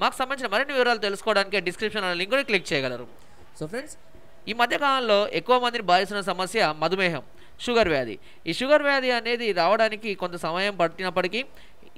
మాకు సంబంధించిన మరిన్ని వివరాలు తెలుసుకోవడానికి డిస్క్రిప్షన్ లింక్ కూడా క్లిక్ చేయగలరు. సో ఫ్రెండ్స్ ఈ మధ్యకాలంలో ఎక్కువ మందిని బాధిస్తున్న సమస్య మధుమేహం షుగర్ వ్యాధి. ఈ షుగర్ వ్యాధి అనేది రావడానికి కొంత సమయం పట్టినప్పటికీ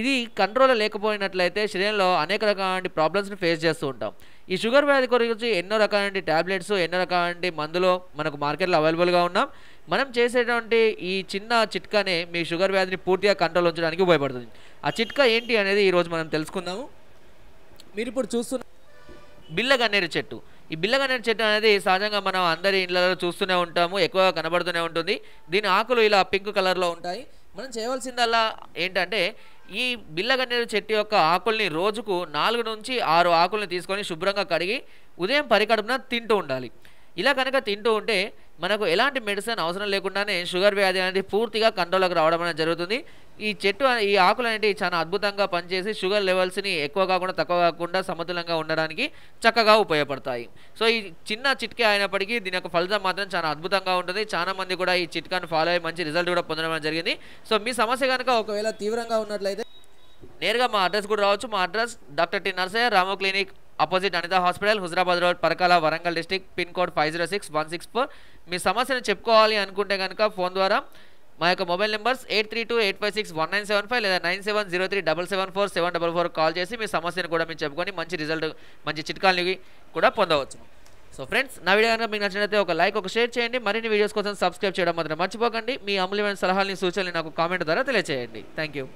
ఇది కంట్రోల్ లేకపోయినట్లయితే శరీరంలో అనేక రకాల ప్రాబ్లమ్స్ని ఫేస్ చేస్తూ ఉంటాం. ఈ షుగర్ వ్యాధి గురించి ఎన్నో రకాల ట్యాబ్లెట్స్ ఎన్నో రకాల మందులు మనకు మార్కెట్లో అవైలబుల్గా ఉన్నాం. మనం చేసేటువంటి ఈ చిన్న చిట్కానే మీ షుగర్ వ్యాధిని పూర్తిగా కంట్రోల్ ఉంచడానికి ఉపయోగపడుతుంది. ఆ చిట్కా ఏంటి అనేది ఈరోజు మనం తెలుసుకుందాము. మీరు ఇప్పుడు చూస్తున్న బిల్లగన్నేరు చెట్టు. ఈ బిల్లగన్నేరు చెట్టు అనేది సహజంగా మనం అందరి ఇళ్ళలో చూస్తూనే ఉంటాము ఎక్కువగా కనబడుతూనే ఉంటుంది. దీని ఆకులు ఇలా పింక్ కలర్లో ఉంటాయి. మనం చేయవలసిందల్లా ఏంటంటే ఈ బిల్లగన్నేరు చెట్టు యొక్క ఆకుల్ని రోజుకు నాలుగు నుంచి ఆరు ఆకుల్ని తీసుకొని శుభ్రంగా కడిగి ఉదయం పరికడుపున తింటూ ఉండాలి. ఇలా కనుక తింటూ ఉంటే మనకు ఎలాంటి మెడిసిన్ అవసరం లేకుండానే షుగర్ వ్యాధి అనేది పూర్తిగా కంట్రోల్లోకి రావడం అనేది జరుగుతుంది. ఈ చెట్టు ఈ ఆకులు అనేవి చాలా అద్భుతంగా పనిచేసి షుగర్ లెవెల్స్ని ఎక్కువ కాకుండా తక్కువ కాకుండా సమతులంగా ఉండడానికి చక్కగా ఉపయోగపడతాయి. సో ఈ చిన్న చిట్కా అయినప్పటికీ దీని యొక్క ఫలితం మాత్రం చాలా అద్భుతంగా ఉంటుంది. చాలా మంది కూడా ఈ చిట్కాను ఫాలో అయ్యి మంచి రిజల్ట్ కూడా పొందడం జరిగింది. సో మీ సమస్య కనుక ఒకవేళ తీవ్రంగా ఉన్నట్లయితే నేరుగా మా అడ్రస్ కూడా రావచ్చు. మా అడ్రస్ డాక్టర్ టి నర్సయ్య రామో clinic opposite Anitha hospital Huzurabad road Parakala Warangal district pin code five zero six one six four. మీ సమస్యను చెప్పుకోవాలి అనుకుంటే కనుక ఫోన్ ద్వారా మా యొక్క mobile numbers eight three two eight five six one nine seven five లేదా nine seven zero three double seven four seven double four call చేసి మీ సమస్యను కూడా మీరు చెప్పుకొని మంచి రిజల్ట్ మంచి చిట్కాలని కూడా పొందవచ్చు. సో ఫ్రెండ్స్ నా వీడియో కనుక మీకు నచ్చినట్లయితే ఒక లైక్ ఒక షేర్ చేయండి. మరిన్ని వీడియోస్ కోసం సబ్స్క్రైబ్ చేయడం మాత్రం మర్చిపోకండి. మీ అమూల్యమైన సలహాలని సూచనలు నాకు కామెంట్ ద్వారా తెలియజేయండి థ్యాంక్ యూ.